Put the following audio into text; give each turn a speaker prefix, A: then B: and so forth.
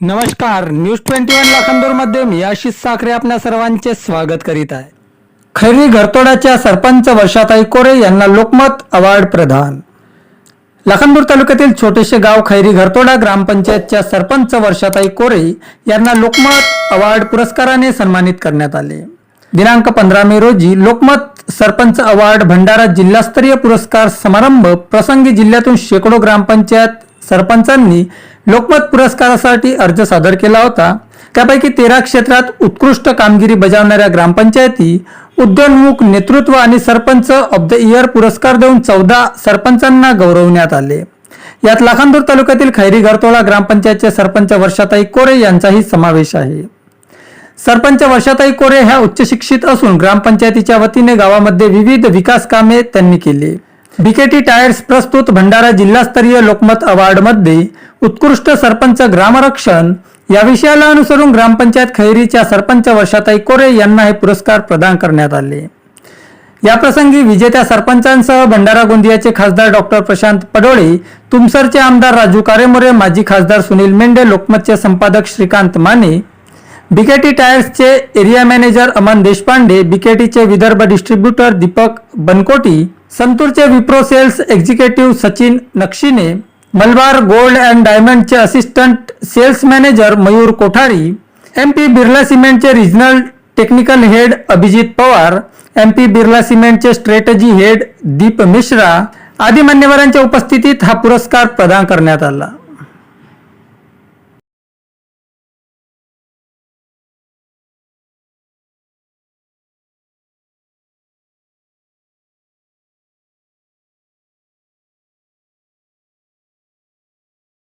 A: नमस्कार news twenty one लाखांदूरमध्ये मी आशिष साखरे आपल्या सर्वांचे स्वागत करीत आहे. खैरी घरतोड्याच्या सरपंच वर्षाताई कोरे यांना लोकमत अवॉर्ड प्रदान. लाखांदूर तालुक्यातील छोटेसे गाव खैरी घरतोडा ग्रामपंचायतच्या सरपंच वर्षाताई कोरे यांना लोकमत अवॉर्ड पुरस्काराने सन्मानित करण्यात आले. दिनांक पंधरा मे रोजी लोकमत सरपंच अवॉर्ड भंडारा जिल्हास्तरीय पुरस्कार समारंभ प्रसंगी जिल्ह्यातून शेकडो ग्रामपंचायत सरपंचांनी लोकमत पुरस्कारासाठी अर्ज सादर केला होता. त्यापैकी तेरा क्षेत्रात उत्कृष्ट कामगिरी बजावणाऱ्या ग्रामपंचायती उद्योन्मुख नेतृत्व आणि सरपंच ऑफ द इयर पुरस्कार देऊन चौदा सरपंचांना गौरवण्यात आले. यात लाखांदूर तालुक्यातील खैरी घरतोळा ग्रामपंचायतचे सरपंच वर्षाताई कोरे यांचाही समावेश आहे. सरपंच वर्षाताई कोरे ह्या उच्च शिक्षित असून ग्रामपंचायतीच्या वतीने गावामध्ये विविध विकास कामे त्यांनी केली. बीकेटी टायर्स प्रस्तुत भंडारा जिल्हास्तरीय लोकमत अवॉर्डमध्ये उत्कृष्ट सरपंच ग्रामरक्षण या विषयाला अनुसरून ग्रामपंचायत खैरीच्या सरपंच वर्षाताई कोरे यांना हे पुरस्कार प्रदान करण्यात आले. या प्रसंगी विजेत्या सरपंचांसह भंडारा गोंदियाचे खासदार डॉक्टर प्रशांत पडोळे तुमसरचे आमदार राजू कारेमोरे माजी खासदार सुनील मेंढे लोकमतचे संपादक श्रीकांत माने बीकेटी टायर्सचे एरिया मॅनेजर अमन देशपांडे बीकेटीचे Vidarbha distributor Deepak Bankoti संतूरचे Wipro sales executive Sachin Nakshine Malabar gold and डायमंडचे assistant sales manager Mayur Kothari M P Birla सिमेंटचे regional technical head Abhijit Pawar M P Birla सिमेंटचे स्ट्रॅटजी हेड दीप मिश्रा आदी मान्यवरांच्या उपस्थितीत हा पुरस्कार प्रदान करण्यात आला.